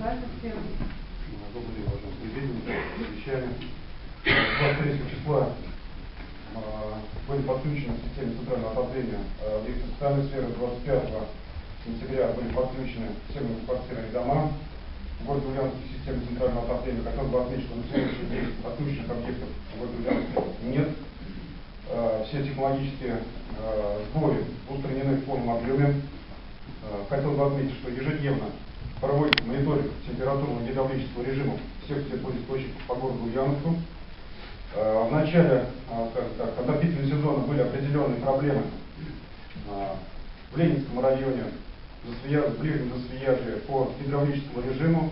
Добрый день, уважаемые телевидение, совещание. 23 числа были подключены к системе центрального отопления э, объекты социальной сферы. 25 сентября были подключены все многоквартирные дома. В городе Ульяновске в системе центрального отопления. Хотел бы отметить, что на сегодняшний день подключенных объектов в городе Ульяновске нет. Все технологические сбои устранены в полном объеме. Хотел бы отметить, что ежедневно проводится мониторинг температурного гидравлического режима всех теплоисточников по городу Ульяновску. Э, В начале, э, так, отопительного сезона были определенные проблемы э, в Ленинском районе, в ближнем Засвияжье по гидравлическому режиму,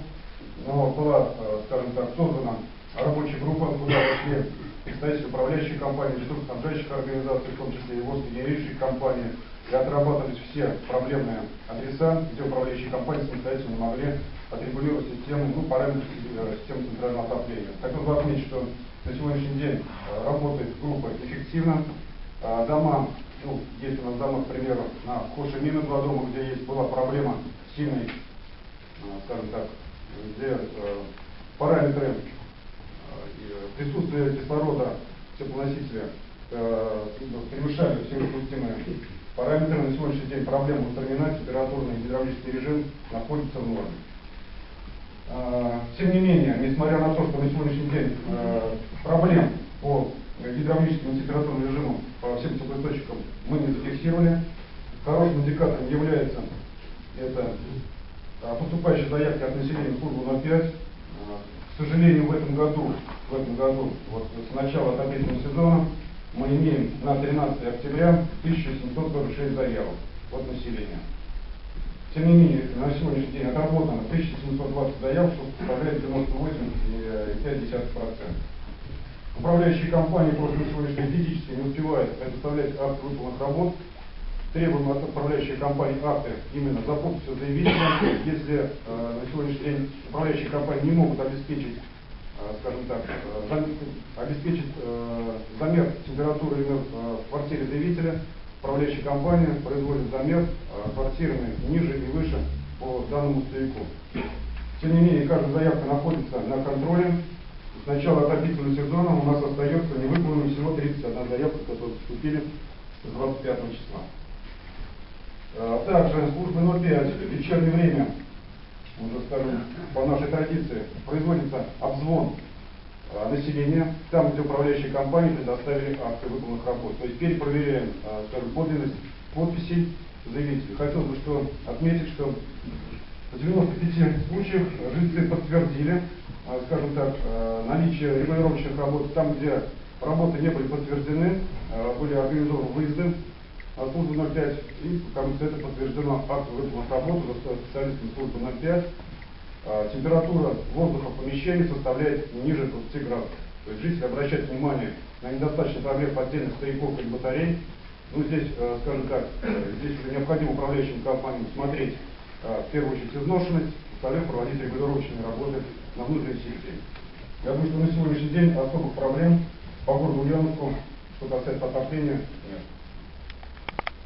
но была, э, скажем так, создана рабочая группа, куда вошли представители управляющей компании, ресурсоснабжающих организаций, в том числе и генерических компаний, и отрабатывались все проблемные адреса, где управляющие компании самостоятельно могли отрегулировать систему, ну, параметры э, системы центрального отопления. Хотел бы отметить, что на сегодняшний день э, работает группа эффективно. Э, Дома, ну, есть у нас дома, к примеру, на Кошемина два дома, где есть, была проблема сильной, скажем так, где параметры присутствие кислорода в теплоносителе э, превышали все допустимые параметры. На сегодняшний день проблема устранена, температурный и гидравлический режим находится в норме. Э, Тем не менее, несмотря на то, что на сегодняшний день э, проблем по гидравлическим и температурным режимам по всем теплоисточникам мы не зафиксировали, хорошим индикатором является это э, поступающие заявки от населения в службу 05. Сожалению, в этом году, в этом году, вот с начала отопительного сезона, мы имеем на 13 октября 1746 заявок от населения. Тем не менее, на сегодняшний день отработано 1720 заявок, что составляет 98,5%. Управляющие компании просто на сегодняшний день физически не успевают предоставлять акты выполненных работ. Требуем от управляющей компании акты именно за подписью заявителя. Если э, на сегодняшний день управляющие компании не могут обеспечить э, скажем так, э, обеспечить э, замер температуры именно в э, квартире заявителя, управляющая компания производит замер э, квартирами ниже и выше по данному стояку. Тем не менее, каждая заявка находится на контроле. С начала отопительного сезона у нас остается невыполненным всего 31 заявка, которые поступили с 25 числа. Э, Также служба 05 в вечернее время уже скажем, по нашей традиции, производится обзвон э, населения, там, где управляющие компании предоставили акты выполненных работ. То есть перепроверяем, э, скажем, подлинность подписей заявителей. Хотел бы что отметить, что в 95 случаях жильцы подтвердили, скажем так, наличие регулировочных работ там, где работы не были подтверждены, были организованы выезды службы 05, и потому что это подтверждено актом выполненных работ за специалистами службы 05. А, Температура воздуха в помещении составляет ниже 20 градусов. То есть жители обращают внимание на недостаточный прогрев отдельных стояков или батарей. Ну, здесь, э, скажем так, э, здесь уже необходимо управляющим компаниям смотреть, э, в первую очередь, изношенность, вторых, проводить регулировочные работы на внутренней системе. Я думаю, что на сегодняшний день особых проблем по городу Ульяновску, что касается отопления, нет.